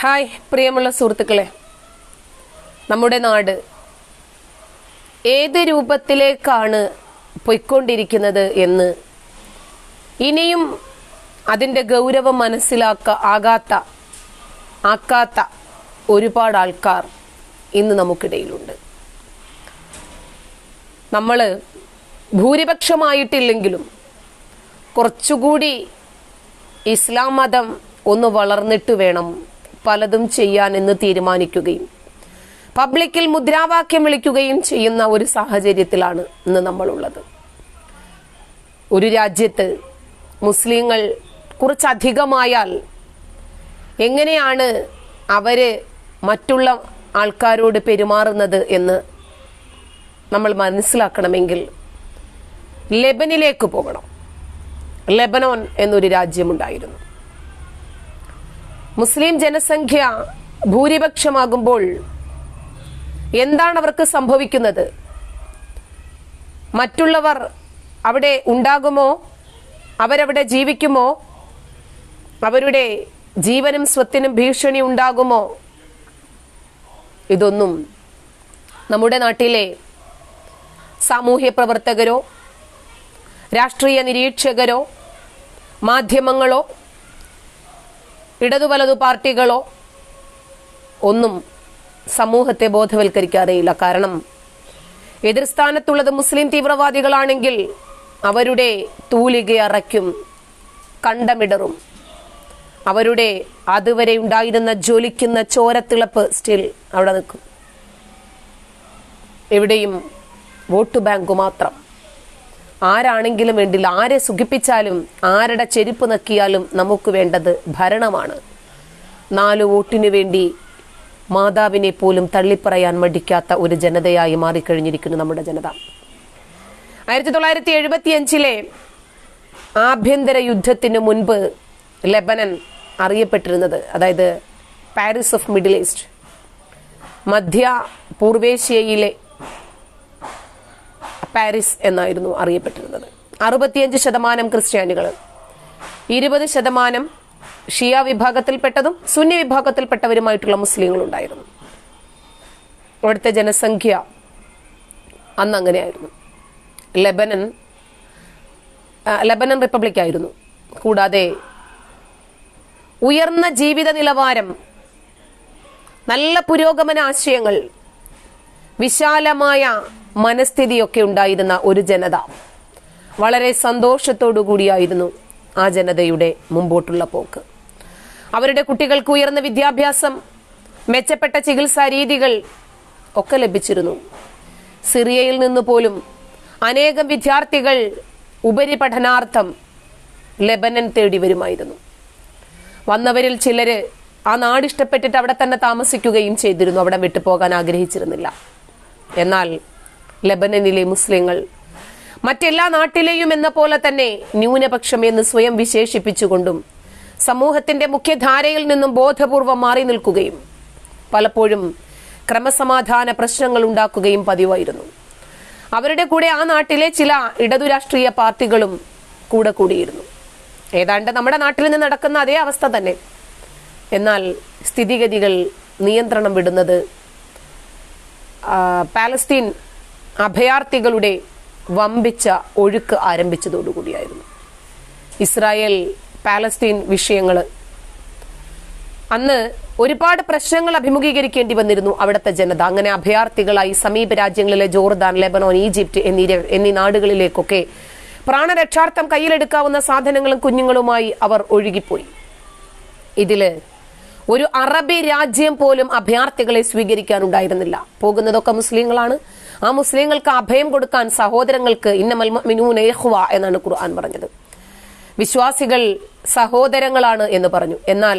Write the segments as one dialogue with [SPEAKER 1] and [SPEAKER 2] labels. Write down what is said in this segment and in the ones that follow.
[SPEAKER 1] Hi പ്രിയമുള്ള സുഹൃത്തുക്കളെ. നമ്മുടെ നാട് ഏത് രൂപത്തിലേക്കാണ് പൊയ്ക്കൊണ്ടിരിക്കുന്നത് എന്ന് ഇനിയും അതിന്റെ ഗൗരവം മനസ്സിലാക്ക ആകാത്ത ആക്കാത്ത ഒരുപാട് ആൾക്കാർ ഇന്ന് നമുക്കിടയിലുണ്ട്. നമ്മൾ ഭൂരിപക്ഷമായിട്ടില്ലെങ്കിലും കുറച്ചുകൂടി ഇസ്ലാം മതം ഒന്ന് വളർന്നിട്ട് വേണം പലതും ചെയ്യാൻ എന്ന് തീരുമാനിക്കുകയും പബ്ലിക്കിൽ മുദ്രാവാക്യം വിളിക്കുകയും ചെയ്യുന്ന ഒരു സാഹചര്യത്തിലാണ് ഇന്ന് നമ്മളുള്ളത്. ഒരു രാജ്യത്ത് മുസ്ലിങ്ങൾ കുറച്ചധികമായാൽ എങ്ങനെയാണ് അവർ മറ്റുള്ള ആൾക്കാരോട് പെരുമാറുന്നത് എന്ന് നമ്മൾ മനസ്സിലാക്കണമെങ്കിൽ ലെബനിലേക്ക് പോകണം. ലെബനോൻ എന്നൊരു രാജ്യമുണ്ടായിരുന്നു. മുസ്ലിം ജനസംഖ്യ ഭൂരിപക്ഷമാകുമ്പോൾ എന്താണ് അവർക്ക് സംഭവിക്കുന്നത്? മറ്റുള്ളവർ അവിടെ ഉണ്ടാകുമോ? അവരവിടെ ജീവിക്കുമോ? അവരുടെ ജീവനും സ്വത്തിനും ഭീഷണി ഉണ്ടാകുമോ? ഇതൊന്നും നമ്മുടെ നാട്ടിലെ സാമൂഹ്യ പ്രവർത്തകരോ രാഷ്ട്രീയ നിരീക്ഷകരോ മാധ്യമങ്ങളോ ഇടതു വലതു പാർട്ടികളോ ഒന്നും സമൂഹത്തെ ബോധവൽക്കരിക്കാറേയില്ല കാരണം എതിർസ്ഥാനത്തുള്ളത് മുസ്ലിം തീവ്രവാദികളാണെങ്കിൽ അവരുടെ തൂലിക അറയ്ക്കും കണ്ടമിടറും. അവരുടെ അതുവരെ ഉണ്ടായിരുന്ന ജ്വലിക്കുന്ന ചോരത്തിളപ്പ് സ്റ്റിൽ അവിടെ നിൽക്കും. എവിടെയും വോട്ട് ബാങ്ക് മാത്രം. ആരാണെങ്കിലും വേണ്ടില്ല ആരെ സുഖിപ്പിച്ചാലും ആരുടെ ചെരുപ്പ് നക്കിയാലും നമുക്ക് വേണ്ടത് ഭരണമാണ്. നാല് വോട്ടിനു വേണ്ടി മാതാവിനെ പോലും തള്ളിപ്പറയാൻ മടിക്കാത്ത ഒരു ജനതയായി മാറിക്കഴിഞ്ഞിരിക്കുന്നു നമ്മുടെ ജനത. ആയിരത്തി തൊള്ളായിരത്തി എഴുപത്തി അഞ്ചിലെ ആഭ്യന്തര യുദ്ധത്തിന് മുൻപ് ലെബനൻ അറിയപ്പെട്ടിരുന്നത് അതായത് പാരീസ് ഓഫ് മിഡിൽ ഈസ്റ്റ് മധ്യ പൂർവേഷ്യയിലെ പാരീസ് എന്നായിരുന്നു അറിയപ്പെട്ടിരുന്നത്. അറുപത്തിയഞ്ച് ശതമാനം ക്രിസ്ത്യാനികൾ ഇരുപത് ശതമാനം ഷിയ വിഭാഗത്തിൽപ്പെട്ടതും സുന്നി വിഭാഗത്തിൽപ്പെട്ടവരുമായിട്ടുള്ള മുസ്ലിങ്ങളുണ്ടായിരുന്നു. അവിടുത്തെ ജനസംഖ്യ അന്ന് അങ്ങനെയായിരുന്നു. ലെബനൻ ലെബനൻ റിപ്പബ്ലിക് ആയിരുന്നു. കൂടാതെ ഉയർന്ന ജീവിത നിലവാരം നല്ല പുരോഗമന ആശയങ്ങൾ വിശാലമായ മനസ്ഥിതിയൊക്കെ ഉണ്ടായിരുന്ന ഒരു ജനത. വളരെ സന്തോഷത്തോടു കൂടിയായിരുന്നു ആ ജനതയുടെ മുമ്പോട്ടുള്ള പോക്ക്. അവരുടെ കുട്ടികൾക്ക് ഉയർന്ന വിദ്യാഭ്യാസം മെച്ചപ്പെട്ട ചികിത്സാ രീതികൾ ഒക്കെ ലഭിച്ചിരുന്നു. സിറിയയിൽ നിന്ന് പോലും അനേകം വിദ്യാർത്ഥികൾ ഉപരിപഠനാർത്ഥം ലെബനൻ തേടി വരുമായിരുന്നു. വന്നവരിൽ ചിലര് ആ നാട് ഇഷ്ടപ്പെട്ടിട്ട് അവിടെ തന്നെ താമസിക്കുകയും ചെയ്തിരുന്നു അവിടെ വിട്ടുപോകാൻ ആഗ്രഹിച്ചിരുന്നില്ല. എന്നാൽ ലെബനനിലെ മുസ്ലിങ്ങൾ. മറ്റെല്ലാ നാട്ടിലെയും എന്ന പോലെ തന്നെ ന്യൂനപക്ഷം എന്ന് സ്വയം വിശേഷിപ്പിച്ചുകൊണ്ടും സമൂഹത്തിന്റെ മുഖ്യധാരയിൽ നിന്നും ബോധപൂർവം മാറി നിൽക്കുകയും പലപ്പോഴും ക്രമസമാധാന പ്രശ്നങ്ങൾ ഉണ്ടാക്കുകയും പതിവായിരുന്നു. അവരുടെ കൂടെ ആ നാട്ടിലെ ചില ഇടതു രാഷ്ട്രീയ പാർട്ടികളും കൂടെ കൂടിയിരുന്നു. ഏതാണ്ട് നമ്മുടെ നാട്ടിൽ നിന്ന് നടക്കുന്ന അതേ അവസ്ഥ തന്നെ. എന്നാൽ സ്ഥിതിഗതികൾ നിയന്ത്രണം വിടുന്നത് പാലസ്തീൻ അഭയാർത്ഥികളുടെ വമ്പിച്ച ഒഴുക്ക് ആരംഭിച്ചതോടുകൂടിയായിരുന്നു. ഇസ്രായേൽ പാലസ്തീൻ വിഷയങ്ങൾ അന്ന് ഒരുപാട് പ്രശ്നങ്ങൾ അഭിമുഖീകരിക്കേണ്ടി വന്നിരുന്നു അവിടുത്തെ ജനത. അങ്ങനെ അഭയാർത്ഥികളായി സമീപ രാജ്യങ്ങളിലെ ജോർദാൻ ലെബനോൻ ഈജിപ്റ്റ് എന്നീ എന്നീ നാടുകളിലേക്കൊക്കെ പ്രാണരക്ഷാർത്ഥം കയ്യിലെടുക്കാവുന്ന സാധനങ്ങളും കുഞ്ഞുങ്ങളുമായി അവർ ഒഴുകിപ്പോയി. ഇതിൽ ഒരു അറബി രാജ്യം പോലും അഭയാർത്ഥികളെ സ്വീകരിക്കാനുണ്ടായിരുന്നില്ല. പോകുന്നതൊക്കെ മുസ്ലിങ്ങളാണ്. ആ മുസ്ലിങ്ങൾക്ക് അഭയം കൊടുക്കാൻ സഹോദരങ്ങൾക്ക് ഇന്നമൽ മുഅ്മിനൂന ഇഖ്വ എന്നാണ് ഖുർആൻ പറഞ്ഞത്. വിശ്വാസികൾ സഹോദരങ്ങളാണ് എന്ന് പറഞ്ഞു. എന്നാൽ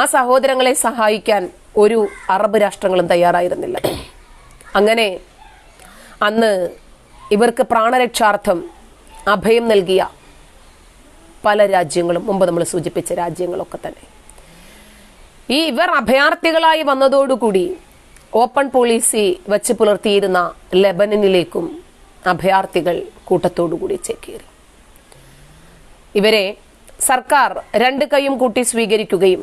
[SPEAKER 1] ആ സഹോദരങ്ങളെ സഹായിക്കാൻ ഒരു അറബ് രാഷ്ട്രങ്ങളും തയ്യാറായിരുന്നില്ല. അങ്ങനെ അന്ന് ഇവർക്ക് പ്രാണരക്ഷാർത്ഥം അഭയം നൽകിയ പല രാജ്യങ്ങളും മുമ്പ് നമ്മൾ സൂചിപ്പിച്ച രാജ്യങ്ങളൊക്കെ തന്നെ. ഈ ഇവർ അഭയാർത്ഥികളായി വന്നതോടുകൂടി ഓപ്പൺ പോളിസി വച്ച് പുലർത്തിയിരുന്ന ലെബനനിലേക്കും അഭയാർത്ഥികൾ കൂട്ടത്തോടുകൂടി ചേക്കേറി. ഇവരെ സർക്കാർ രണ്ട് കൈയും കൂട്ടി സ്വീകരിക്കുകയും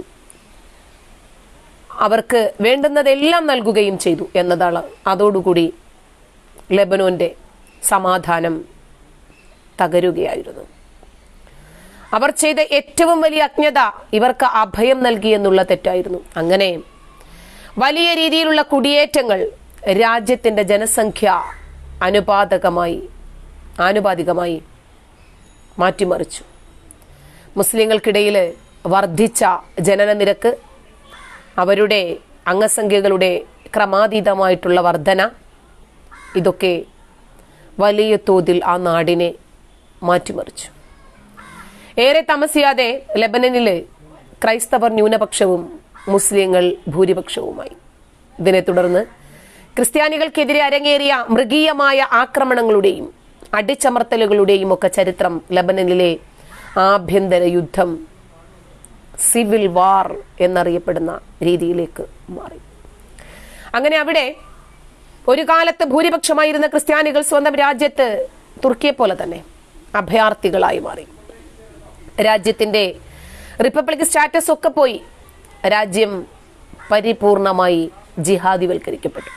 [SPEAKER 1] അവർക്ക് വേണ്ടുന്നതെല്ലാം നൽകുകയും ചെയ്തു എന്നതാണ് അതോടുകൂടി ലെബനോന്റെ സമാധാനം തകരുകയായിരുന്നു. അവർ ചെയ്ത ഏറ്റവും വലിയ അജ്ഞത ഇവർക്ക് അഭയം നൽകി എന്നുള്ള തെറ്റായിരുന്നു. അങ്ങനെ വലിയ രീതിയിലുള്ള കുടിയേറ്റങ്ങൾ രാജ്യത്തിന്റെ ജനസംഖ്യ അനുപാതകമായി ആനുപാതികമായി മാറ്റിമറിച്ചു. മുസ്ലിങ്ങൾക്കിടയിൽ വർദ്ധിച്ച ജനന നിരക്ക് അവരുടെ അംഗസംഖ്യകളുടെ ക്രമാതീതമായിട്ടുള്ള വർധന ഇതൊക്കെ വലിയ തോതിൽ ആ നാടിനെ മാറ്റിമറിച്ചു. ഏറെ താമസിയാതെ ലെബനനിലെ ക്രൈസ്തവർ ന്യൂനപക്ഷവും മുസ്ലിങ്ങൾ ഭൂരിപക്ഷവുമായി. ഇതിനെ തുടർന്ന് ക്രിസ്ത്യാനികൾക്കെതിരെ അരങ്ങേറിയ മൃഗീയമായ ആക്രമണങ്ങളുടെയും അടിച്ചമർത്തലുകളുടെയും ഒക്കെ ചരിത്രം ലബനനിലെ ആഭ്യന്തര യുദ്ധം സിവിൽ വാർ എന്നറിയപ്പെടുന്ന രീതിയിലേക്ക് മാറി. അങ്ങനെ അവിടെ ഒരു കാലത്ത് ഭൂരിപക്ഷമായിരുന്ന ക്രിസ്ത്യാനികൾ സ്വന്തം രാജ്യത്ത് തുർക്കിയെ പോലെ തന്നെ അഭയാർത്ഥികളായി മാറി. രാജ്യത്തിന്റെ റിപ്പബ്ലിക് സ്റ്റാറ്റസ് ഒക്കെ പോയി. രാജ്യം പരിപൂർണമായി ജിഹാദിവൽക്കരിക്കപ്പെട്ടു.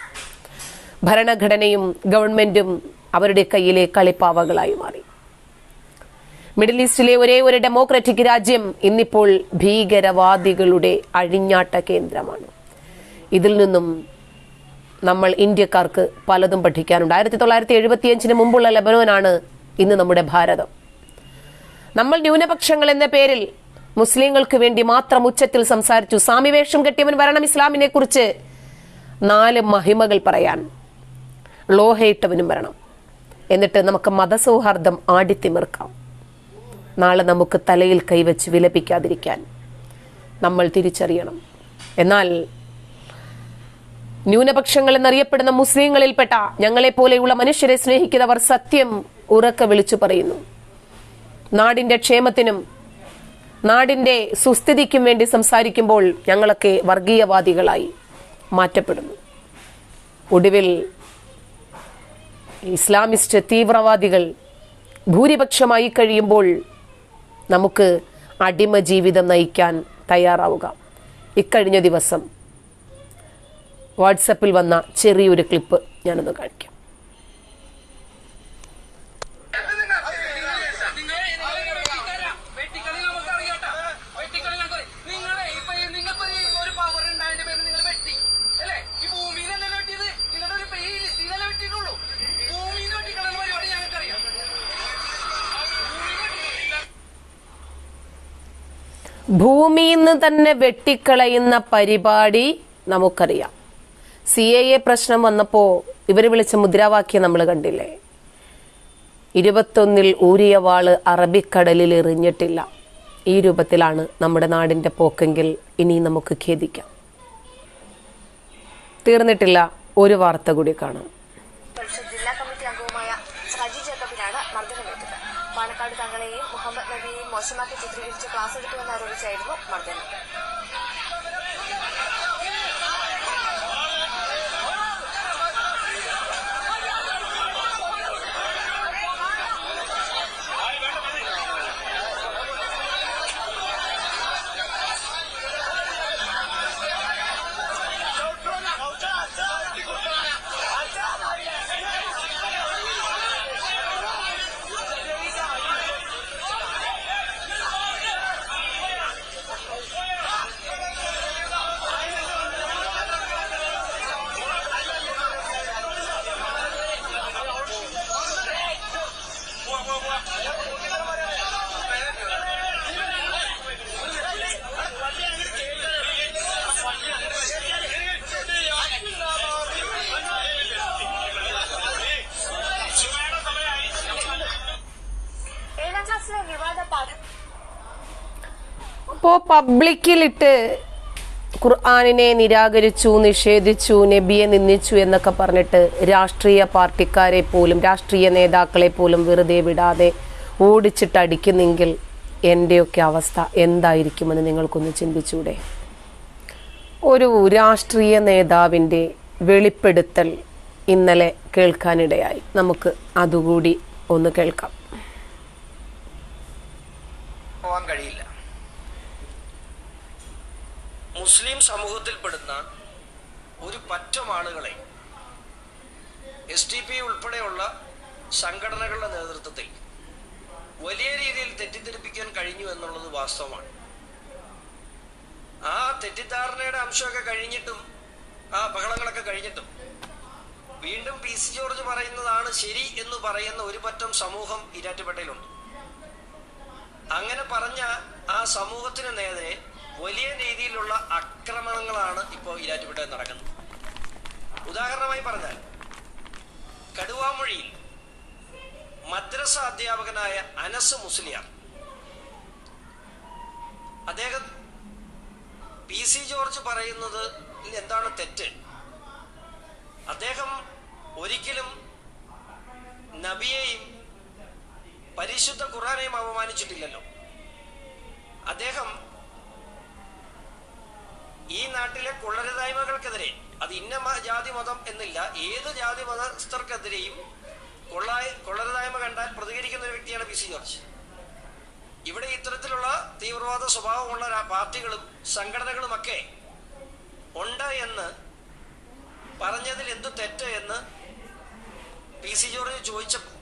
[SPEAKER 1] ഭരണഘടനയും ഗവൺമെന്റും അവരുടെ കയ്യിലെ കളിപ്പാവകളായി മാറി. മിഡിൽ ഈസ്റ്റിലെ ഒരേ ഒരു ഡെമോക്രാറ്റിക് രാജ്യം ഇന്നിപ്പോൾ ഭീകരവാദികളുടെ അഴിഞ്ഞാട്ട കേന്ദ്രമാണ്. ഇതിൽ നിന്നും നമ്മൾ ഇന്ത്യക്കാർക്ക് പലതും പഠിക്കാനുണ്ട്. ആയിരത്തി തൊള്ളായിരത്തി എഴുപത്തിയഞ്ചിന് മുമ്പുള്ള ലബനോനാണ് ഇന്ന് നമ്മുടെ ഭാരതം. നമ്മൾ ന്യൂനപക്ഷങ്ങൾ എന്ന പേരിൽ മുസ്ലിങ്ങൾക്ക് വേണ്ടി മാത്രം ഉച്ചത്തിൽ സംസാരിച്ചു. സാമിവേഷം കെട്ടിയവൻ വരണം ഇസ്ലാമിനെ കുറിച്ച് നാല് മഹിമകൾ പറയാൻ. ലോഹയിട്ടവനും വരണം. എന്നിട്ട് നമുക്ക് മതസൗഹാർദ്ദം ആടിത്തിമിർക്കാം. നാളെ നമുക്ക് തലയിൽ കൈവച്ച് വിലപിക്കാതിരിക്കാൻ നമ്മൾ തിരിച്ചറിയണം. എന്നാൽ ന്യൂനപക്ഷങ്ങൾ എന്നറിയപ്പെടുന്ന മുസ്ലിങ്ങളിൽപ്പെട്ട ഞങ്ങളെപ്പോലെയുള്ള മനുഷ്യരെ സ്നേഹിക്കുന്നവർ സത്യം ഉറക്ക വിളിച്ചു പറയുന്നു. നാടിന്റെ ക്ഷേമത്തിനും നാടിന്റെ സുസ്ഥിതിക്കും വേണ്ടി സംസാരിക്കുമ്പോൾ ഞങ്ങളൊക്കെ വർഗീയവാദികളായി മാറ്റപ്പെടുന്നു. ഒടുവിൽ ഇസ്ലാമിസ്റ്റ് തീവ്രവാദികൾ ഭൂരിപക്ഷമായി കഴിയുമ്പോൾ നമുക്ക് അടിമ ജീവിതം നയിക്കാൻ തയ്യാറാവുക. ഇക്കഴിഞ്ഞ ദിവസം വാട്സപ്പിൽ വന്ന ചെറിയൊരു ക്ലിപ്പ് ഞാനൊന്ന് കാണിക്കാം
[SPEAKER 2] വെട്ടിക്കളി നമുക്ക് അറിയാട്ടോ വെട്ടിക്കളി ഞങ്ങൾക്ക് നിങ്ങളെ ഇപ്പൊ നിങ്ങൾക്ക് ഒരു പവർ ഉണ്ടായതിന്റെ പേര് നിങ്ങൾ വെട്ടി അല്ലേ ഈ ഭൂമിയിലല്ലേ വെട്ടിയത് നിങ്ങളുടെ ഒരു ഈ ലിസ്റ്റിലല്ലേ വെട്ടിയിട്ടുള്ളൂ ഭൂമിയിൽ വെട്ടിക്കളയുന്ന പരിപാടി ഞങ്ങൾക്കറിയാം
[SPEAKER 1] ഭൂമിയിൽ നിന്ന് തന്നെ വെട്ടിക്കളയുന്ന പരിപാടി നമുക്കറിയാം. സി എ എ പ്രശ്നം വന്നപ്പോൾ ഇവർ വിളിച്ച മുദ്രാവാക്യം നമ്മൾ കണ്ടില്ലേ? ഇരുപത്തൊന്നിൽ ഊരിയ വാൾ അറബിക്കടലിൽ എറിഞ്ഞിട്ടില്ല. ഈ രൂപത്തിലാണ് നമ്മുടെ നാടിന്റെ പോക്കെങ്കിൽ ഇനി നമുക്ക് ഖേദിക്കാം. തീർന്നിട്ടില്ല ഒരു വാർത്ത കൂടി കാണാം.
[SPEAKER 3] ജില്ലാ കമ്മിറ്റി മർദ്ദനമേറ്റത് പാലക്കാട് തങ്ങളെയും മുഹമ്മദ് നബിയെയും മോശമാക്കി
[SPEAKER 1] ಮಾಡ್ತೇನೆ പബ്ലിക്കിലിട്ട് ഖുർആാനിനെ നിരാകരിച്ചു നിഷേധിച്ചു നബിയെ നിന്ദിച്ചു എന്നൊക്കെ പറഞ്ഞിട്ട് രാഷ്ട്രീയ പാർട്ടിക്കാരെ പോലും രാഷ്ട്രീയ നേതാക്കളെ പോലും വെറുതെ വിടാതെ ഓടിച്ചിട്ട് അടിക്കുന്നെങ്കിൽ എന്റെയൊക്കെ അവസ്ഥ എന്തായിരിക്കുമെന്ന് നിങ്ങൾക്കൊന്ന് ചിന്തിച്ചൂടെ? ഒരു രാഷ്ട്രീയ നേതാവിന്റെ വെളിപ്പെടുത്തൽ ഇന്നലെ കേൾക്കാനിടയായി. നമുക്ക് അതുകൂടി ഒന്ന് കേൾക്കാം.
[SPEAKER 4] പോകാൻ കഴിയില്ല. മുസ്ലിം സമൂഹത്തിൽപ്പെടുന്ന ഒരു പറ്റം ആളുകളെ എസ് ടി പി ഉൾപ്പെടെയുള്ള സംഘടനകളുടെ നേതൃത്വത്തിൽ വലിയ രീതിയിൽ തെറ്റിദ്ധരിപ്പിക്കാൻ കഴിഞ്ഞു എന്നുള്ളത് വാസ്തവമാണ്. ആ തെറ്റിദ്ധാരണയുടെ അംശമൊക്കെ കഴിഞ്ഞിട്ടും ആ ബഹളങ്ങളൊക്കെ കഴിഞ്ഞിട്ടും വീണ്ടും പി സി ജോർജ് പറയുന്നതാണ് ശരി എന്ന് പറയുന്ന ഒരു പറ്റം സമൂഹം ഇരാറ്റുപേട്ടയിലുണ്ട് അങ്ങനെ പറഞ്ഞ ആ സമൂഹത്തിന് നേരെ വലിയ രീതിയിലുള്ള ആക്രമണങ്ങളാണ് ഇപ്പോൾ ഇരാറ്റുപേട്ടയിൽ നടക്കുന്നത്. ഉദാഹരണമായി പറഞ്ഞാൽ കടുവാമൊഴിയിൽ മദ്രസ അധ്യാപകനായ അനസ് മുസ്ലിയാർ അദ്ദേഹം പി സി ജോർജ് പറയുന്നത് എന്താണ് തെറ്റ്? അദ്ദേഹം ഒരിക്കലും നബിയെയും പരിശുദ്ധ ഖുറാനെയും അപമാനിച്ചിട്ടില്ലല്ലോ അദ്ദേഹം ഈ നാട്ടിലെ കൊള്ളരുതായ്മകൾക്കെതിരെ അത് ഇന്ന ജാതി മതം എന്നില്ല ഏത് ജാതി മതസ്ഥർക്കെതിരെയും കൊള്ളായ കൊള്ളരുതായ്മ കണ്ടാൽ പ്രതികരിക്കുന്ന ഒരു വ്യക്തിയാണ് പി സി ജോർജ്. ഇവിടെ ഇത്തരത്തിലുള്ള തീവ്രവാദ സ്വഭാവമുള്ള പാർട്ടികളും സംഘടനകളുമൊക്കെ ഉണ്ട് എന്ന് പറഞ്ഞതിൽ എന്തു തെറ്റ് എന്ന് പി സി ജോർജ് ചോദിച്ചപ്പോൾ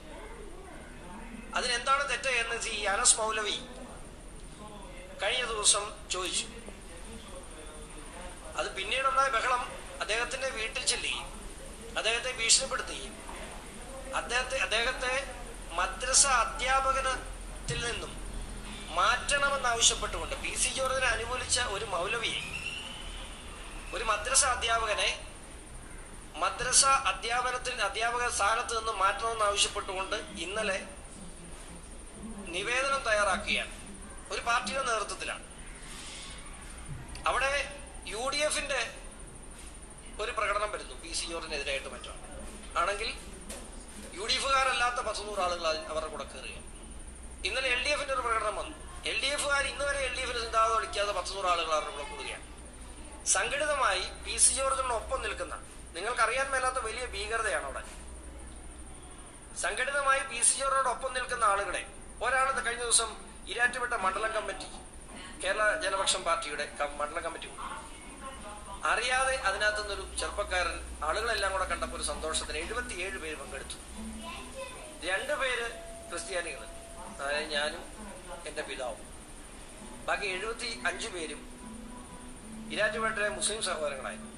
[SPEAKER 4] അതിനെന്താണ് തെറ്റ് എന്ന് ഈ അനസ് മൗലവി കഴിഞ്ഞ ദിവസം ചോദിച്ചു. അത് പിന്നീടുണ്ടായ ബഹളം അദ്ദേഹത്തിന്റെ വീട്ടിൽ ചെല്ലി അദ്ദേഹത്തെ ഭീഷണിപ്പെടുത്തി അദ്ദേഹത്തെ അദ്ദേഹത്തെ മദ്രസ അധ്യാപകനത്തിൽ നിന്നും മാറ്റണമെന്നാവശ്യപ്പെട്ടുകൊണ്ട് പി സി ജോർജിനെ അനുകൂലിച്ച ഒരു മൗലവിയെ ഒരു മദ്രസ അധ്യാപകനെ മദ്രസ അധ്യാപനത്തിൽ അധ്യാപക സ്ഥാനത്ത് നിന്ന് മാറ്റണമെന്ന് ആവശ്യപ്പെട്ടുകൊണ്ട് ഇന്നലെ നിവേദനം തയ്യാറാക്കുകയാണ്. ഒരു പാർട്ടിയുടെ നേതൃത്വത്തിലാണ്. അവിടെ യു ഡി എഫിന്റെ ഒരു പ്രകടനം വരുന്നു പി സി ജോർജിനെതിരായിട്ട് മറ്റോ ആണെങ്കിൽ യു ഡി എഫുകാരല്ലാത്ത പത്തുനൂറ് ആളുകൾ അവരുടെ കൂടെ കയറുകയാണ്. ഇന്നലെ എൽ ഡി എഫിന്റെ ഒരു പ്രകടനം വന്നു. എൽ ഡി എഫുകാർ ഇന്ന് വരെ എൽ ഡി എഫിന് ചിന്താതെ വിളിക്കാതെ പത്തുനൂറ് ആളുകൾ അവരുടെ കൂടെ കൂടുകയാണ്. സംഘടിതമായി പി സി ജോർജിനൊപ്പം നിൽക്കുന്ന നിങ്ങൾക്കറിയാൻ മേലാത്ത വലിയ ഭീകരതയാണ് അവിടെ. സംഘടിതമായി പി സി ജോർജിനോടൊപ്പം നിൽക്കുന്ന ആളുകളെ ഒരാൾ കഴിഞ്ഞ ദിവസം ഇരാറ്റുപെട്ട മണ്ഡലം കമ്മിറ്റി കേരള ജനപക്ഷം പാർട്ടിയുടെ മണ്ഡലം കമ്മിറ്റി. അറിയാതെ അതിനകത്തു നിന്നൊരു ചെറുപ്പക്കാരൻ ആളുകളെല്ലാം കൂടെ കണ്ടപ്പോൾ ഒരു സന്തോഷത്തിന് എഴുപത്തിയേഴ് പേര് പങ്കെടുത്തു. രണ്ടുപേര് ക്രിസ്ത്യാനികൾ അതായത് ഞാനും എന്റെ പിതാവും. ബാക്കി എഴുപത്തി അഞ്ചു പേരും ഇരാറ്റുപേട്ടയിലെ മുസ്ലിം സഹോദരങ്ങളായിരുന്നു.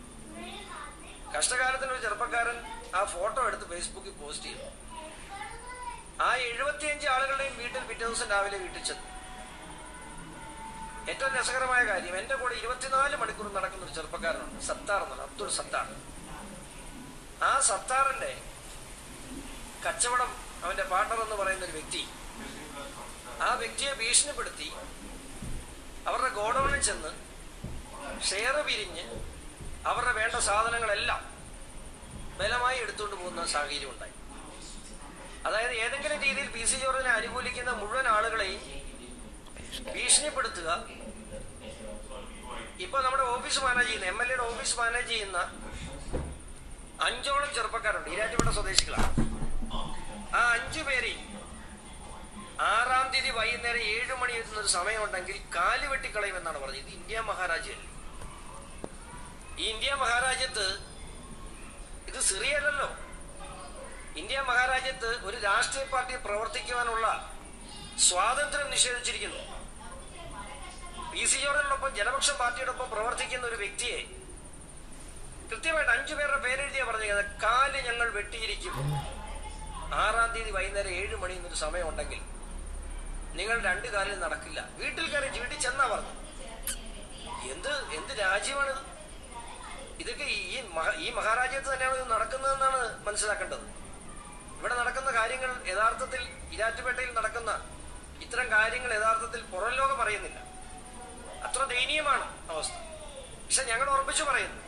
[SPEAKER 4] കഷ്ടകാലത്തിന് ഒരു ചെറുപ്പക്കാരൻ ആ ഫോട്ടോ എടുത്ത് ഫേസ്ബുക്കിൽ പോസ്റ്റ് ചെയ്തു. ആ എഴുപത്തിയഞ്ച് ആളുകളുടെയും വീട്ടിൽ പിറ്റേ ദിവസം രാവിലെ വീട്ടിൽ ചെന്നു. ഏറ്റവും രസകരമായ കാര്യം എന്റെ കൂടെ ഇരുപത്തിനാല് മണിക്കൂർ നടക്കുന്ന ഒരു ചെറുപ്പക്കാരനുണ്ട്. സത്താർ എന്നാണ് അബ്ദുൾ സത്താർ. ആ സത്താറിന്റെ കച്ചവടം അവന്റെ പാർട്ണർ എന്ന് പറയുന്ന ഒരു വ്യക്തി ആ വ്യക്തിയെ ഭീഷണിപ്പെടുത്തി അവരുടെ ഗോഡൌണിൽ ചെന്ന് ഷെയർ പിരിഞ്ഞ് അവരുടെ വേണ്ട സാധനങ്ങളെല്ലാം ബലമായി എടുത്തുകൊണ്ട് പോകുന്ന സാഹചര്യം ഉണ്ടായി. അതായത് ഏതെങ്കിലും രീതിയിൽ പി സി ജോർജിനെ അനുകൂലിക്കുന്ന മുഴുവൻ ആളുകളെയും ഭീഷണിപ്പെടുത്തുക. ഇപ്പൊ നമ്മുടെ ഓഫീസ് മാനേജ് ചെയ്യുന്ന എം എൽ എയുടെ ഓഫീസ് മാനേജ് ചെയ്യുന്ന അഞ്ചോളം ചെറുപ്പക്കാരുണ്ട്. ഈരാറ്റുപേട്ട സ്വദേശികളാണ്. ആ അഞ്ചു പേര് ആറാം തീയതി വൈകുന്നേരം ഏഴ് മണി എത്തുന്ന ഒരു സമയമുണ്ടെങ്കിൽ കാൽ വെട്ടിക്കളയുമെന്നാണ് പറഞ്ഞത്. ഇന്ത്യ മഹാരാജ്യമല്ലേ ഈ ഇന്ത്യ മഹാരാജ്യത്ത് ഇത് സിറിയല്ലല്ലോ ഇന്ത്യ മഹാരാജ്യത്ത് ഒരു രാഷ്ട്രീയ പാർട്ടി പ്രവർത്തിക്കുവാനുള്ള സ്വാതന്ത്ര്യം നിഷേധിച്ചിരിക്കുന്നു. പി സി ജോർജിനോടൊപ്പം ജനപക്ഷ പാർട്ടിയോടൊപ്പം പ്രവർത്തിക്കുന്ന ഒരു വ്യക്തിയെ കൃത്യമായിട്ട് അഞ്ചു പേരുടെ പേരെഴുതിയാ പറഞ്ഞത് കാൽ ഞങ്ങൾ വെട്ടിയിരിക്കും. ആറാം തീയതി വൈകുന്നേരം ഏഴ് മണി എന്നൊരു സമയമുണ്ടെങ്കിൽ നിങ്ങൾ രണ്ടു കാലിൽ നടക്കില്ല. വീട്ടിൽ കയറി വീട്ടിൽ ചെന്നാ പറഞ്ഞു. എന്ത് എന്ത് രാജ്യമാണിത്? ഇതൊക്കെ ഈ- ഈ മഹാരാജ്യത്ത് തന്നെയാണ് ഇത് നടക്കുന്നതെന്നാണ് മനസ്സിലാക്കേണ്ടത്. ഇവിടെ നടക്കുന്ന കാര്യങ്ങൾ യഥാർത്ഥത്തിൽ ഇരാറ്റുപേട്ടയിൽ നടക്കുന്ന ഇത്തരം കാര്യങ്ങൾ യഥാർത്ഥത്തിൽ പുറം ലോകം അറിയുന്നില്ല. അത്ര ദയനീയമാണ് അവസ്ഥ. പക്ഷെ ഞങ്ങൾ ഉറപ്പിച്ചു പറയുന്നു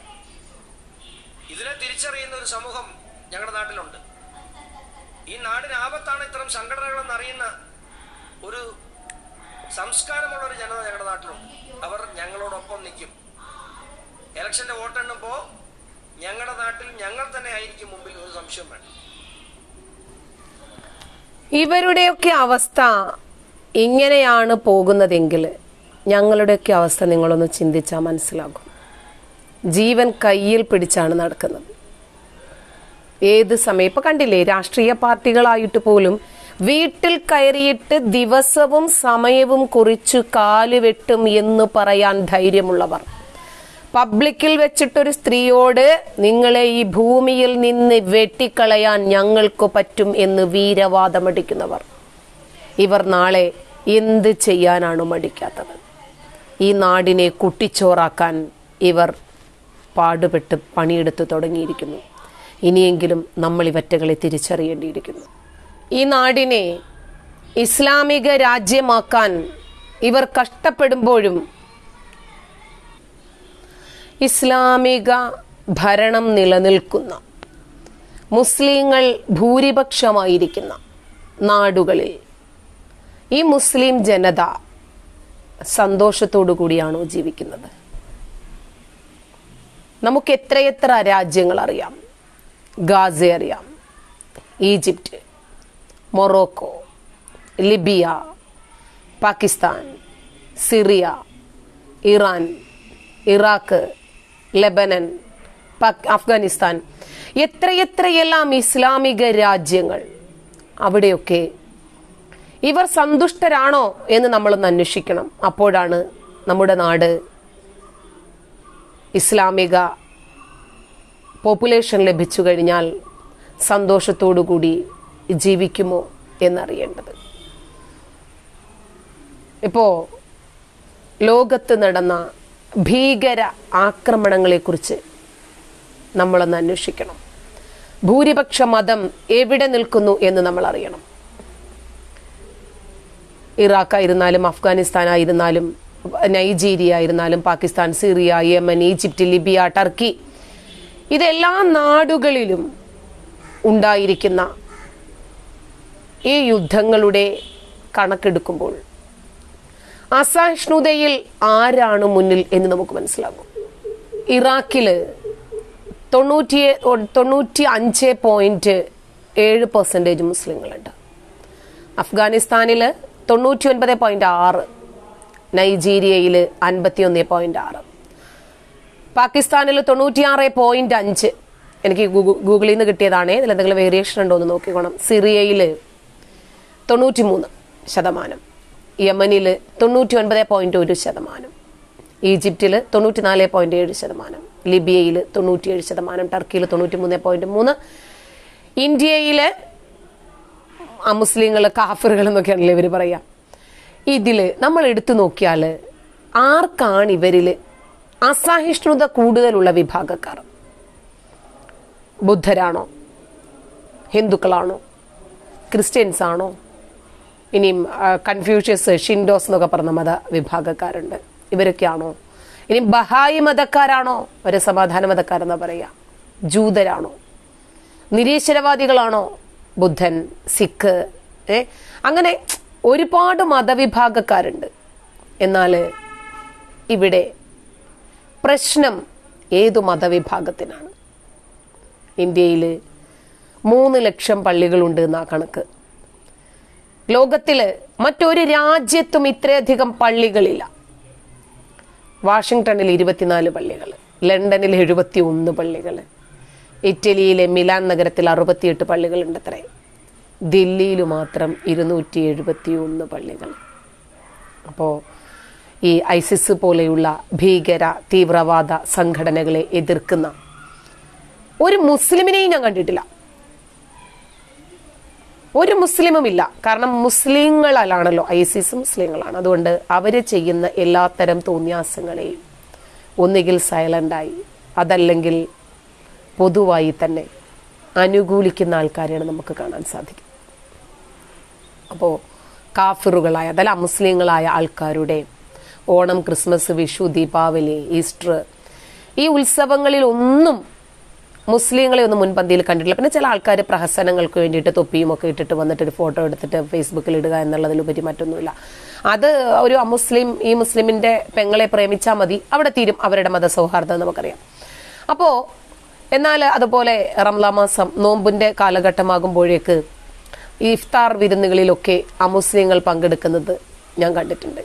[SPEAKER 4] ഇതിനെ തിരിച്ചറിയുന്ന ഒരു സമൂഹം ഞങ്ങളുടെ നാട്ടിലുണ്ട്. ഈ നാടിന് ആപത്താണ് ഇത്തരം സംഘടനകളെന്ന് അറിയുന്ന ഒരു സംസ്കാരമുള്ള ഒരു ജനത ഞങ്ങളുടെ നാട്ടിലുണ്ട്. അവർ ഞങ്ങളോടൊപ്പം നിൽക്കും. ഇലക്ഷന്റെ വോട്ടെണ്ണുമ്പോ ഞങ്ങളുടെ നാട്ടിൽ ഞങ്ങൾ തന്നെ ആയിരിക്കും മുമ്പിൽ ഒരു സംശയം വേണം.
[SPEAKER 1] ഇവരുടെയൊക്കെ അവസ്ഥ ഇങ്ങനെയാണ് പോകുന്നതെങ്കിൽ ഞങ്ങളുടെയൊക്കെ അവസ്ഥ നിങ്ങളൊന്ന് ചിന്തിച്ചാൽ മനസ്സിലാകും. ജീവൻ കയ്യിൽ പിടിച്ചാണ് നടക്കുന്നത്. ഏത് സമയം ഇപ്പൊ കണ്ടില്ലേ രാഷ്ട്രീയ പാർട്ടികളായിട്ട് പോലും വീട്ടിൽ കയറിയിട്ട് ദിവസവും സമയവും കുറിച്ച് കാൽ വെട്ടും എന്ന് പറയാൻ ധൈര്യമുള്ളവർ. പബ്ലിക്കിൽ വെച്ചിട്ടൊരു സ്ത്രീയോട് നിങ്ങളെ ഈ ഭൂമിയിൽ നിന്ന് വെട്ടിക്കളയാൻ ഞങ്ങൾക്ക് പറ്റും എന്ന് വീരവാദമടിക്കുന്നവർ. ഇവർ നാളെ എന്ത് ചെയ്യാനാണ് മടിക്കാത്തത്? ഈ നാടിനെ കുട്ടിച്ചോറാക്കാൻ ഇവർ പാടുപെട്ട് പണിയെടുത്ത് തുടങ്ങിയിരിക്കുന്നു. ഇനിയെങ്കിലും നമ്മൾ ഇവറ്റകളെ തിരിച്ചറിയേണ്ടിയിരിക്കുന്നു. ഈ നാടിനെ ഇസ്ലാമിക രാജ്യമാക്കാൻ ഇവർ കഷ്ടപ്പെടുമ്പോഴും ഇസ്ലാമിക ഭരണം നിലനിൽക്കുന്ന മുസ്ലിങ്ങൾ ഭൂരിപക്ഷമായിരിക്കുന്ന നാടുകളിൽ ഈ മുസ്ലിം ജനത സന്തോഷത്തോടു കൂടിയാണോ ജീവിക്കുന്നത്? നമുക്ക് എത്രയെത്ര രാജ്യങ്ങൾ അറിയാം ഗാസ അറിയാം Egypt Morocco Libya Pakistan Syria Iran Iraq Lebanon Afghanistan. എത്രയെത്രയെല്ലാം ഇസ്ലാമിക രാജ്യങ്ങൾ അവിടെയൊക്കെ ഇവർ സന്തുഷ്ടരാണോ എന്ന് നമ്മളൊന്ന് അന്വേഷിക്കണം. അപ്പോഴാണ് നമ്മുടെ നാട് ഇസ്ലാമിക പോപ്പുലേഷൻ ലഭിച്ചു കഴിഞ്ഞാൽ സന്തോഷത്തോടു കൂടി ജീവിക്കുമോ എന്നറിയേണ്ടത്. ഇപ്പോൾ ലോകത്ത് നടന്ന ഭീകര ആക്രമണങ്ങളെക്കുറിച്ച് നമ്മളൊന്ന് അന്വേഷിക്കണം. ഭൂരിപക്ഷ മതം എവിടെ നിൽക്കുന്നു എന്ന് നമ്മൾ അറിയണം ഇറാഖ് ആയിരുന്നാലും അഫ്ഗാനിസ്ഥാൻ ആയിരുന്നാലും നൈജീരിയ ആയിരുന്നാലും Pakistan Syria Yemen Egypt Libya Turkey ഇതെല്ലാ നാടുകളിലും ഉണ്ടായിരിക്കുന്ന ഈ യുദ്ധങ്ങളുടെ കണക്കെടുക്കുമ്പോൾ അസഹിഷ്ണുതയിൽ ആരാണ് മുന്നിൽ എന്ന് നമുക്ക് മനസ്സിലാകും. ഇറാഖിൽ തൊണ്ണൂറ്റി തൊണ്ണൂറ്റി അഞ്ച് പോയിന്റ് ഏഴ് പെർസെന്റേജ് മുസ്ലിങ്ങളുണ്ട്. അഫ്ഗാനിസ്ഥാനിൽ തൊണ്ണൂറ്റി ഒൻപത് പോയിന്റ് ആറ്. നൈജീരിയയിൽ അൻപത്തി ഒന്ന് പോയിന്റ് ആറ്. പാകിസ്ഥാനിൽ തൊണ്ണൂറ്റിയാറ് പോയിന്റ് അഞ്ച്. എനിക്ക് ഗൂഗിളിൽ നിന്ന് കിട്ടിയതാണ്. ഇതിൽ എന്തെങ്കിലും വേരിയേഷൻ ഉണ്ടോ എന്ന് നോക്കിക്കോണം. സിറിയയിൽ തൊണ്ണൂറ്റി മൂന്ന് ശതമാനം. യമനിൽ തൊണ്ണൂറ്റി ഒൻപത് പോയിന്റ് ഒരു ശതമാനം. ഈജിപ്തിൽ തൊണ്ണൂറ്റി നാല് പോയിന്റ് ഏഴ് ശതമാനം. ലിബിയയിൽ തൊണ്ണൂറ്റിയേഴ് ശതമാനം. ടർക്കിയിൽ തൊണ്ണൂറ്റി മൂന്ന് പോയിന്റ് മൂന്ന്. ഇന്ത്യയിൽ അമുസ്ലിങ്ങൾ കാഫറുകൾ എന്നൊക്കെയാണല്ലോ ഇവർ പറയുക ഇതിൽ നമ്മൾ എടുത്തു നോക്കിയാൽ ആർക്കാണ് ഇവരിൽ അസഹിഷ്ണുത കൂടുതലുള്ള വിഭാഗക്കാർ? ബുദ്ധരാണോ? ഹിന്ദുക്കളാണോ? ക്രിസ്ത്യൻസ് ആണോ ഇനിയും കൺഫ്യൂഷ്യസ് ഷിൻഡോസ് എന്നൊക്കെ പറഞ്ഞ മത വിഭാഗക്കാരുണ്ട്. ഇവരൊക്കെയാണോ? ഇനി ബഹായി മതക്കാരാണോ? ഒരു സമാധാന മതക്കാരെന്നാ പറയുക ജൂതരാണോ? നിരീശ്വരവാദികളാണോ? ബുദ്ധൻ സിഖ് ഏ? അങ്ങനെ ഒരുപാട് മതവിഭാഗക്കാരുണ്ട്. എന്നാൽ ഇവിടെ പ്രശ്നം ഏതു മതവിഭാഗത്തിനാണ്? ഇന്ത്യയിൽ മൂന്ന് ലക്ഷം പള്ളികളുണ്ട് എന്നാ കണക്ക്. ലോകത്തിൽ മറ്റൊരു രാജ്യത്തും ഇത്രയധികം പള്ളികളില്ല. വാഷിങ്ടണിൽ ഇരുപത്തിനാല് പള്ളികൾ ലണ്ടനിൽ എഴുപത്തി ഒന്ന് പള്ളികൾ ഇറ്റലിയിലെ മിലാൻ നഗരത്തിൽ അറുപത്തിയെട്ട് പള്ളികളുണ്ട് അത്രേ ദില്ലിയിൽ മാത്രം ഇരുന്നൂറ്റി എഴുപത്തി ഒന്ന് പള്ളികൾ. അപ്പോൾ ഈ ഐസിസ് പോലെയുള്ള ഭീകര തീവ്രവാദ സംഘടനകളെ എതിർക്കുന്ന ഒരു മുസ്ലിമിനെയും ഞാൻ കണ്ടിട്ടില്ല. ഒരു മുസ്ലിമും ഇല്ല കാരണം മുസ്ലിങ്ങളാണല്ലോ ഐസിസ് മുസ്ലിങ്ങളാണ്. അതുകൊണ്ട് അവർ ചെയ്യുന്ന എല്ലാത്തരം തോന്നിയാസങ്ങളെയും ഒന്നുകിൽ സൈലന്റായി അതല്ലെങ്കിൽ പൊതുവായി തന്നെ അനുകൂലിക്കുന്ന ആൾക്കാരെയാണ് നമുക്ക് കാണാൻ സാധിക്കും. അപ്പോൾ കാഫിറുകളായ അതല്ല മുസ്ലിങ്ങളായ ആൾക്കാരുടെ ഓണം ക്രിസ്മസ് വിഷു ദീപാവലി ഈസ്റ്റർ ഈ ഉത്സവങ്ങളിൽ ഒന്നും മുസ്ലിങ്ങളെ ഒന്നും മുൻപന്തിയിൽ കണ്ടിട്ടില്ല. പിന്നെ ചില ആൾക്കാർ പ്രഹസനങ്ങൾക്ക് വേണ്ടിയിട്ട് തൊപ്പിയും ഒക്കെ ഇട്ടിട്ട് വന്നിട്ട് ഒരു ഫോട്ടോ എടുത്തിട്ട് ഫേസ്ബുക്കിൽ ഇടുക എന്നുള്ളതിലുപരി മറ്റൊന്നുമില്ല. അത് ഒരു അമുസ്ലിം ഈ മുസ്ലിമിന്റെ പെങ്ങളെ പ്രേമിച്ചാൽ മതി. അവിടെ തീരും അവരുടെ മതസൗഹാർദ്ദം നമുക്കറിയാം. അപ്പോൾ എന്നാൽ അതുപോലെ റംലാ മാസം നോമ്പിന്റെ കാലഘട്ടമാകുമ്പോഴേക്ക് ഈ ഇഫ്താർ വിരുന്നുകളിലൊക്കെ അമുസ്ലിങ്ങൾ പങ്കെടുക്കുന്നത് ഞാൻ കണ്ടിട്ടുണ്ട്.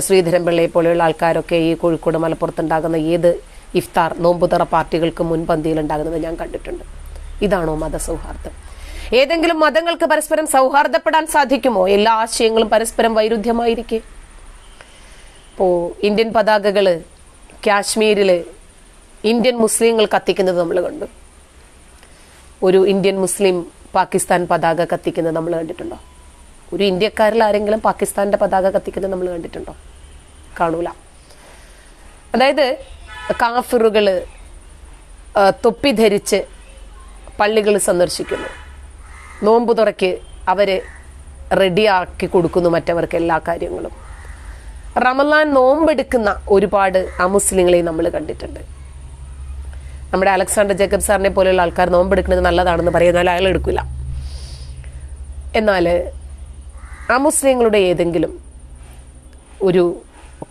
[SPEAKER 1] ശ്രീധരൻപിള്ളയെ പോലെയുള്ള ആൾക്കാരൊക്കെ ഈ കോഴിക്കോട് മലപ്പുറത്തുണ്ടാകുന്ന ഏത് ഇഫ്താർ നോമ്പുതറ പാർട്ടികൾക്ക് മുൻപന്തിയിൽ ഉണ്ടാകുന്നത് ഞാൻ കണ്ടിട്ടുണ്ട്. ഇതാണോ മതസൗഹാർദ്ദം? ഏതെങ്കിലും മതങ്ങൾക്ക് പരസ്പരം സൗഹാർദ്ദപ്പെടാൻ സാധിക്കുമോ? എല്ലാ ആശയങ്ങളും പരസ്പരം വൈരുദ്ധ്യമായിരിക്കെ. ഇപ്പോൾ ഇന്ത്യൻ പതാകകൾ കാശ്മീരിൽ ഇന്ത്യൻ മുസ്ലിങ്ങൾ കത്തിക്കുന്നത് നമ്മൾ കണ്ടു. ഒരു ഇന്ത്യൻ മുസ്ലിം പാകിസ്ഥാൻ പതാക കത്തിക്കുന്നത് നമ്മൾ കണ്ടിട്ടുണ്ടോ? ഒരു ഇന്ത്യക്കാരിൽ ആരെങ്കിലും പാകിസ്ഥാന്റെ പതാക കത്തിക്കുന്നത് നമ്മൾ കണ്ടിട്ടുണ്ടോ? കാണൂല. അതായത് കാഫിറുകൾ തൊപ്പി ധരിച്ച് പള്ളികൾ സന്ദർശിക്കുന്നു. നോമ്പ് തുറയ്ക്ക് അവരെ റെഡിയാക്കി കൊടുക്കുന്നു മറ്റവർക്ക് എല്ലാ കാര്യങ്ങളും. റമലാൻ നോമ്പെടുക്കുന്ന ഒരുപാട് അമുസ്ലിങ്ങളെ നമ്മൾ കണ്ടിട്ടുണ്ട്. നമ്മുടെ അലക്സാണ്ടർ ജേക്കബ് സാറിനെ പോലെയുള്ള ആൾക്കാർ നോമ്പെടുക്കുന്നത് നല്ലതാണെന്ന് പറയുന്നാൽ അയാൾ എടുക്കില്ല. എന്നാൽ ആ മുസ്ലിങ്ങളുടെ ഏതെങ്കിലും ഒരു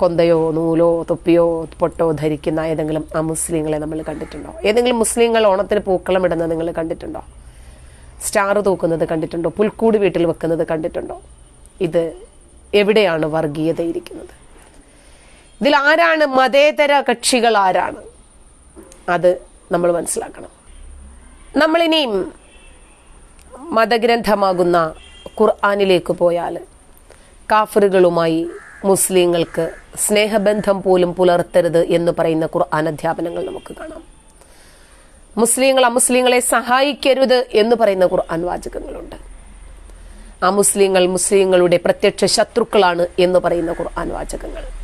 [SPEAKER 1] കൊന്തയോ നൂലോ തൊപ്പിയോ പൊട്ടോ ധരിക്കുന്ന ഏതെങ്കിലും ആ മുസ്ലിങ്ങളെ നമ്മൾ കണ്ടിട്ടുണ്ടോ? ഏതെങ്കിലും മുസ്ലിങ്ങൾ ഓണത്തിന് പൂക്കളം ഇടുന്നത് നിങ്ങൾ കണ്ടിട്ടുണ്ടോ? സ്റ്റാർ തൂക്കുന്നത് കണ്ടിട്ടുണ്ടോ? പുൽക്കൂട് വീട്ടിൽ വെക്കുന്നത് കണ്ടിട്ടുണ്ടോ? ഇത് എവിടെയാണ് വർഗീയത ഇരിക്കുന്നത് ഇതിൽ ആരാണ് മതേതര കക്ഷികൾ ആരാണ്? അത് നമ്മൾ മനസ്സിലാക്കണം. നമ്മളിനിയും മതഗ്രന്ഥമാകുന്ന ഖുർആാനിലേക്ക് പോയാൽ കാഫറുകളുമായി മുസ്ലിങ്ങൾക്ക് സ്നേഹബന്ധം പോലും പുലർത്തരുത് എന്ന് പറയുന്ന ഖുർആൻ അധ്യാപനങ്ങൾ നമുക്ക് കാണാം. മുസ്ലിങ്ങൾ അമുസ്ലിങ്ങളെ സഹായിക്കരുത് എന്ന് പറയുന്ന ഖുർആൻ വാചകങ്ങളുണ്ട്. ആ മുസ്ലിങ്ങൾ മുസ്ലിങ്ങളുടെ പ്രത്യക്ഷ ശത്രുക്കളാണ് എന്ന് പറയുന്ന ഖുർആൻ വാചകങ്ങൾ.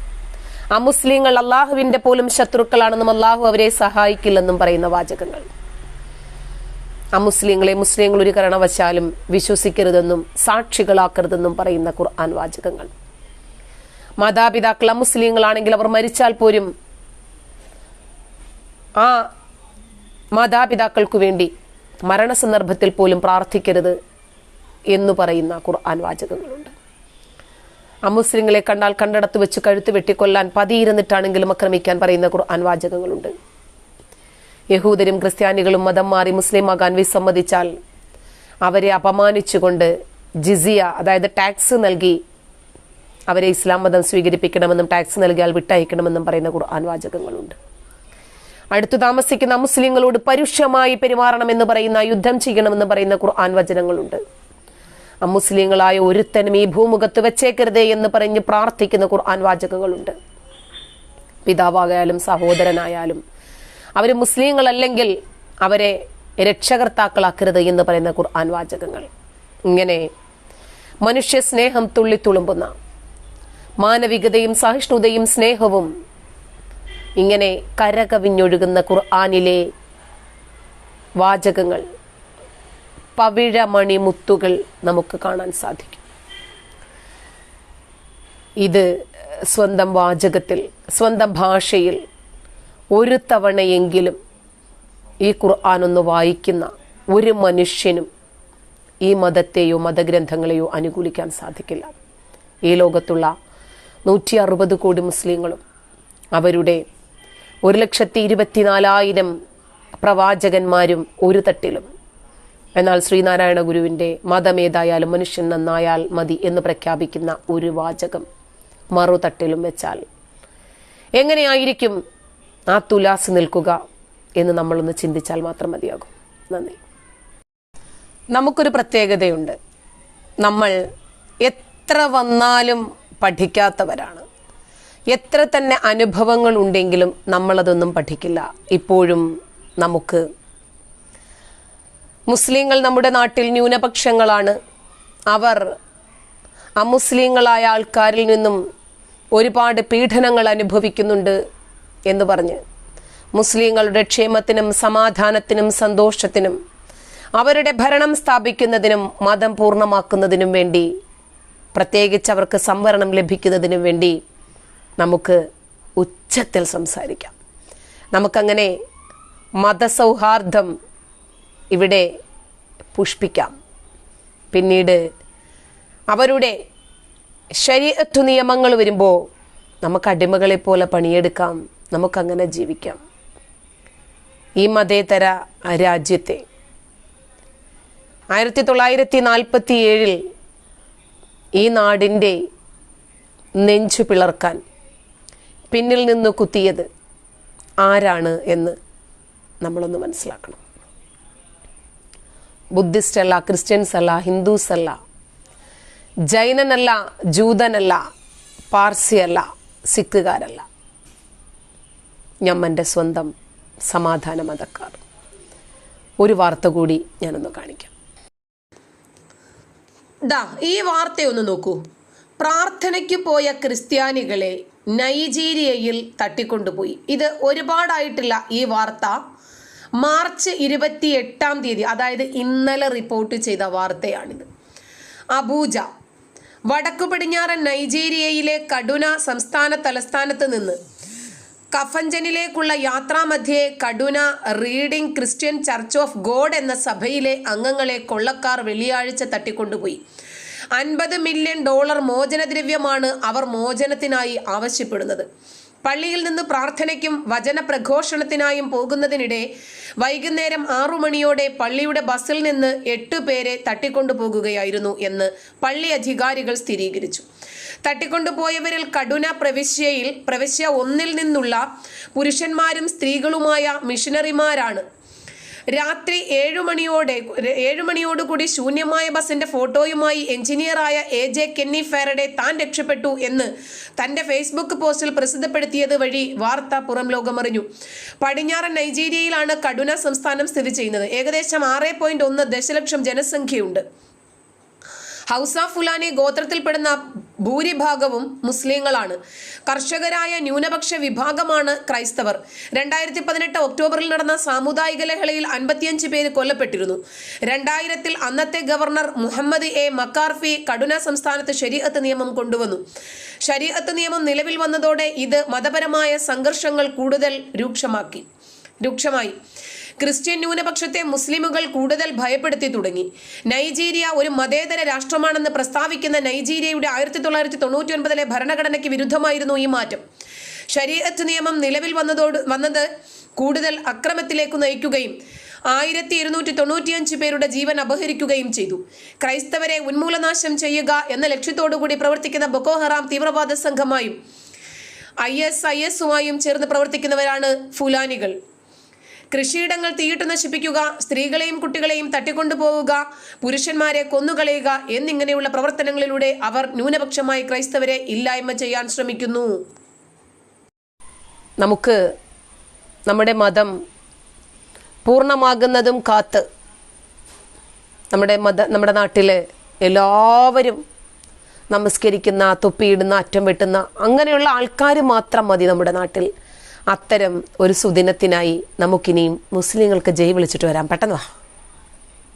[SPEAKER 1] ആ മുസ്ലിങ്ങൾ അള്ളാഹുവിന്റെ പോലും ശത്രുക്കളാണെന്നും അള്ളാഹു അവരെ സഹായിക്കില്ലെന്നും പറയുന്ന വാചകങ്ങൾ. അമുസ്ലിങ്ങളെ മുസ്ലിങ്ങളെ മുസ്ലിങ്ങൾ ഒരു കാരണവശാലും വിശ്വസിക്കരുതെന്നും സാക്ഷികളാക്കരുതെന്നും പറയുന്ന ഖുർആൻ വാചകങ്ങൾ. മാതാപിതാക്കൾ അമുസ്ലിങ്ങളാണെങ്കിൽ അവർ മരിച്ചാൽ പോലും ആ മാതാപിതാക്കൾക്കു വേണ്ടി മരണസന്ദർഭത്തിൽ പോലും പ്രാർത്ഥിക്കരുത് എന്ന് പറയുന്ന ഖുർആൻ വാചകങ്ങളുണ്ട്. അമുസ്ലിങ്ങളെ കണ്ടാൽ കണ്ടടത്ത് വെച്ച് കഴുത്ത് വെട്ടിക്കൊല്ലാൻ പതിയിരുന്നിട്ടാണെങ്കിലും ആക്രമിക്കാൻ പറയുന്ന ഖുർആൻ വാചകങ്ങളുണ്ട്. യഹൂദരും ക്രിസ്ത്യാനികളും മതം മാറി മുസ്ലിമാകാൻ വിസമ്മതിച്ചാൽ അവരെ അപമാനിച്ചുകൊണ്ട് ജിസിയ അതായത് ടാക്സ് നൽകി അവരെ ഇസ്ലാം മതം സ്വീകരിപ്പിക്കണമെന്നും ടാക്സ് നൽകിയാൽ വിട്ടയക്കണമെന്നും പറയുന്ന ഖുർആൻ വാചകങ്ങളുണ്ട്. അടുത്തു താമസിക്കുന്ന മുസ്ലിങ്ങളോട് പരുഷമായി പെരുമാറണമെന്ന് പറയുന്ന യുദ്ധം ചെയ്യണമെന്ന് പറയുന്ന ഖുർആൻ വചനങ്ങളുണ്ട്. അമുസ്ലിങ്ങളായ ഒരുത്തനും ഈ ഭൂമുഖത്ത് വെച്ചേക്കരുതേ എന്ന് പറഞ്ഞ് പ്രാർത്ഥിക്കുന്ന ഖുർആൻ വാചകങ്ങളുണ്ട്. പിതാവായാലും സഹോദരനായാലും അവർ മുസ്ലിങ്ങളല്ലെങ്കിൽ അവരെ രക്ഷകർത്താക്കളാക്കരുത് എന്ന് പറയുന്ന ഖുർആൻ വാചകങ്ങൾ. ഇങ്ങനെ മനുഷ്യ സ്നേഹം തുള്ളിത്തുളുമ്പുന്ന മാനവികതയും സഹിഷ്ണുതയും സ്നേഹവും ഇങ്ങനെ കരകവിഞ്ഞൊഴുകുന്ന ഖുർആാനിലെ വാചകങ്ങൾ പവിഴമണി മുത്തുകൾ നമുക്ക് കാണാൻ സാധിക്കും. ഇത് സ്വന്തം വാചകത്തിൽ സ്വന്തം ഭാഷയിൽ ഒരു തവണയെങ്കിലും ഈ ഖുർആൻ ഒന്ന് വായിക്കുന്ന ഒരു മനുഷ്യനും ഈ മതത്തെയോ മതഗ്രന്ഥങ്ങളെയോ അനുകൂലിക്കാൻ സാധിക്കില്ല. ഈ ലോകത്തുള്ള നൂറ്റി അറുപത് കോടി മുസ്ലിങ്ങളും അവരുടെ ഒരു ലക്ഷത്തി ഇരുപത്തിനാലായിരം പ്രവാചകന്മാരും ഒരു തട്ടിലും എന്നാൽ ശ്രീനാരായണ ഗുരുവിന്റെ മതമേതായാലും മനുഷ്യൻ നന്നായാൽ മതി എന്ന് പ്രഖ്യാപിക്കുന്ന ഒരു വാചകം മറുതട്ടിലും വെച്ചാൽ എങ്ങനെയായിരിക്കും ആ തുലാസ് നിൽക്കുക എന്ന് നമ്മളൊന്ന് ചിന്തിച്ചാൽ മാത്രം മതിയാകും. നന്ദി. നമുക്കൊരു പ്രത്യേകതയുണ്ട്. നമ്മൾ എത്ര വന്നാലും പഠിക്കാത്തവരാണ്. എത്ര തന്നെ അനുഭവങ്ങൾ ഉണ്ടെങ്കിലും നമ്മളതൊന്നും പഠിക്കില്ല. ഇപ്പോഴും നമുക്ക് മുസ്ലിങ്ങൾ നമ്മുടെ നാട്ടിൽ ന്യൂനപക്ഷങ്ങളാണ്. അവർ അമുസ്ലിങ്ങളായ ആൾക്കാരിൽ നിന്നും ഒരുപാട് പീഡനങ്ങൾ അനുഭവിക്കുന്നുണ്ട് എന്ന് പറഞ്ഞ് മുസ്ലിങ്ങളുടെ ക്ഷേമത്തിനും സമാധാനത്തിനും സന്തോഷത്തിനും അവരുടെ ഭരണം സ്ഥാപിക്കുന്നതിനും മതം പൂർണമാക്കുന്നതിനും വേണ്ടി പ്രത്യേകിച്ച് അവർക്ക് സംവരണം ലഭിക്കുന്നതിനും വേണ്ടി നമുക്ക് ഉച്ചത്തിൽ സംസാരിക്കാം. നമുക്കങ്ങനെ മതസൗഹാർദ്ദം ഇവിടെ പുഷ്പിക്കാം. പിന്നീട് അവരുടെ ശരീരത്തു നിയമങ്ങൾ വരുമ്പോൾ നമുക്ക് അടിമകളെ പോലെ പണിയെടുക്കാം. നമുക്കങ്ങനെ ജീവിക്കാം. ഈ മതേതര രാജ്യത്തെ ആയിരത്തി തൊള്ളായിരത്തി നാൽപ്പത്തി ഏഴിൽ ഈ നാടിന്റെ നെഞ്ചു പിളർക്കാൻ പിന്നിൽ നിന്ന് കുത്തിയത് ആരാണ് എന്ന് നമ്മളൊന്ന് മനസ്സിലാക്കണം. ബുദ്ധിസ്റ്റ് അല്ല ക്രിസ്ത്യൻസ് അല്ല ഹിന്ദുസ് അല്ല ജൈനനല്ല ജൂതനല്ല പാർസിയല്ല സിഖുകാരല്ല. ഞമ്മന്റെ സ്വന്തം സമാധാന മതക്കാർ ഒരു വാർത്ത കൂടി ഞാനൊന്ന് കാണിക്കാം. ദാ ഈ വാർത്തയൊന്ന് നോക്കൂ. പ്രാർത്ഥനയ്ക്ക് പോയ ക്രിസ്ത്യാനികളെ നൈജീരിയയിൽ തട്ടിക്കൊണ്ടുപോയി. ഇത് ഒരുപാടായിട്ടില്ല ഈ വാർത്ത. മാർച്ച് ഇരുപത്തി എട്ടാം തീയതി അതായത് ഇന്നലെ റിപ്പോർട്ട് ചെയ്ത വാർത്തയാണിത്. അബൂജ വടക്കു പടിഞ്ഞാറൻ നൈജീരിയയിലെ കടുന സംസ്ഥാന തലസ്ഥാനത്ത് നിന്ന് കഫഞ്ചനിലേക്കുള്ള യാത്രാമധ്യേ Kaduna redeemed Christian church of God എന്ന സഭയിലെ അംഗങ്ങളെ കൊള്ളക്കാർ വെള്ളിയാഴ്ച തട്ടിക്കൊണ്ടുപോയി. അൻപത് മില്യൺ ഡോളർ മോചനദ്രവ്യമാണ് അവർ മോചനത്തിനായി ആവശ്യപ്പെടുന്നത്. പള്ളിയിൽ നിന്ന് പ്രാർത്ഥനയ്ക്കും വചന പ്രഘോഷണത്തിനായും പോകുന്നതിനിടെ വൈകുന്നേരം ആറു മണിയോടെ പള്ളിയുടെ ബസ്സിൽ നിന്ന് എട്ട് പേരെ തട്ടിക്കൊണ്ടുപോകുകയായിരുന്നു എന്ന് പള്ളി അധികാരികൾ സ്ഥിരീകരിച്ചു. തട്ടിക്കൊണ്ടുപോയവരിൽ കടുന പ്രവിശ്യയിൽ പ്രവിശ്യ ഒന്നിൽ നിന്നുള്ള പുരുഷന്മാരും സ്ത്രീകളുമായ മിഷനറിമാരാണ് രാത്രി ഏഴു മണിയോടെ ഏഴു മണിയോടുകൂടി ശൂന്യമായ ബസിന്റെ ഫോട്ടോയുമായി എഞ്ചിനീയറായ എ ജെ കെന്നി ഫാരഡെ താൻ രക്ഷപ്പെട്ടു എന്ന് തന്റെ ഫേസ്ബുക്ക് പോസ്റ്റിൽ പ്രസിദ്ധപ്പെടുത്തിയത് വഴി വാർത്ത പുറം ലോകമറിഞ്ഞു. പടിഞ്ഞാറൻ നൈജീരിയയിലാണ് കടുന സംസ്ഥാനം സ്ഥിതി ചെയ്യുന്നത്. ഏകദേശം ആറ് ദശലക്ഷം ജനസംഖ്യയുണ്ട്. ഹൗസ ഫുലാനി ഗോത്രത്തിൽപ്പെടുന്ന ഭൂരിഭാഗവും മുസ്ലിങ്ങളാണ്. കർഷകരായ ന്യൂനപക്ഷ വിഭാഗമാണ് ക്രൈസ്തവർ. രണ്ടായിരത്തി പതിനെട്ട് ഒക്ടോബറിൽ നടന്ന സാമുദായിക ലഹളയിൽ അൻപത്തിയഞ്ച് പേര് കൊല്ലപ്പെട്ടിരുന്നു. രണ്ടായിരത്തിൽ അന്നത്തെ governor Muhammad A Makarfi Kaduna സംസ്ഥാനത്ത് ശരീഅത്ത് നിയമം കൊണ്ടുവന്നു. ശരീഅത്ത് നിയമം നിലവിൽ വന്നതോടെ ഇത് മതപരമായ സംഘർഷങ്ങൾ കൂടുതൽ രൂക്ഷമാക്കി. രൂക്ഷമായി. ക്രിസ്ത്യൻ ന്യൂനപക്ഷത്തെ മുസ്ലിമുകൾ കൂടുതൽ ഭയപ്പെടുത്തി തുടങ്ങി. നൈജീരിയ ഒരു മതേതര രാഷ്ട്രമാണെന്ന് പ്രസ്താവിക്കുന്ന നൈജീരിയയുടെ ആയിരത്തി തൊള്ളായിരത്തി തൊണ്ണൂറ്റി ഒൻപതിലെ ഭരണഘടനയ്ക്ക് വിരുദ്ധമായിരുന്നു ഈ മാറ്റം. ശരീരത്ത് നിയമം നിലവിൽ വന്നതോട് വന്നത് കൂടുതൽ അക്രമത്തിലേക്ക് നയിക്കുകയും ആയിരത്തി ഇരുന്നൂറ്റി തൊണ്ണൂറ്റിയഞ്ച് പേരുടെ ജീവൻ അപഹരിക്കുകയും ചെയ്തു. ക്രൈസ്തവരെ ഉന്മൂലനാശം ചെയ്യുക എന്ന ലക്ഷ്യത്തോടുകൂടി പ്രവർത്തിക്കുന്ന ബൊക്കോ ഹറാം തീവ്രവാദ സംഘമായും ഐ എസ് ഐ എസുമായും ചേർന്ന് പ്രവർത്തിക്കുന്നവരാണ് ഫുലാനികൾ. കൃഷിയിടങ്ങൾ തീയിട്ട് നശിപ്പിക്കുക സ്ത്രീകളെയും കുട്ടികളെയും തട്ടിക്കൊണ്ടുപോവുക പുരുഷന്മാരെ കൊന്നുകളയുക എന്നിങ്ങനെയുള്ള പ്രവർത്തനങ്ങളിലൂടെ അവർ ന്യൂനപക്ഷമായി ക്രൈസ്തവരെ ഇല്ലായ്മ ചെയ്യാൻ ശ്രമിക്കുന്നു. നമുക്ക് നമ്മുടെ മതം പൂർണമാകുന്നതും കാത്ത് നമ്മുടെ മത നമ്മുടെ നാട്ടിൽ എല്ലാവരും നമസ്കരിക്കുന്ന തൊപ്പിയിടുന്ന അറ്റം വെട്ടുന്ന അങ്ങനെയുള്ള ആൾക്കാർ മാത്രം മതി നമ്മുടെ നാട്ടിൽ. അത്തരം ഒരു സുദിനത്തിനായി നമുക്കിനിയും മുസ്ലിങ്ങൾക്ക് ജയ് വിളിച്ചിട്ട് വരാം. പെട്ടെന്ന് വാ.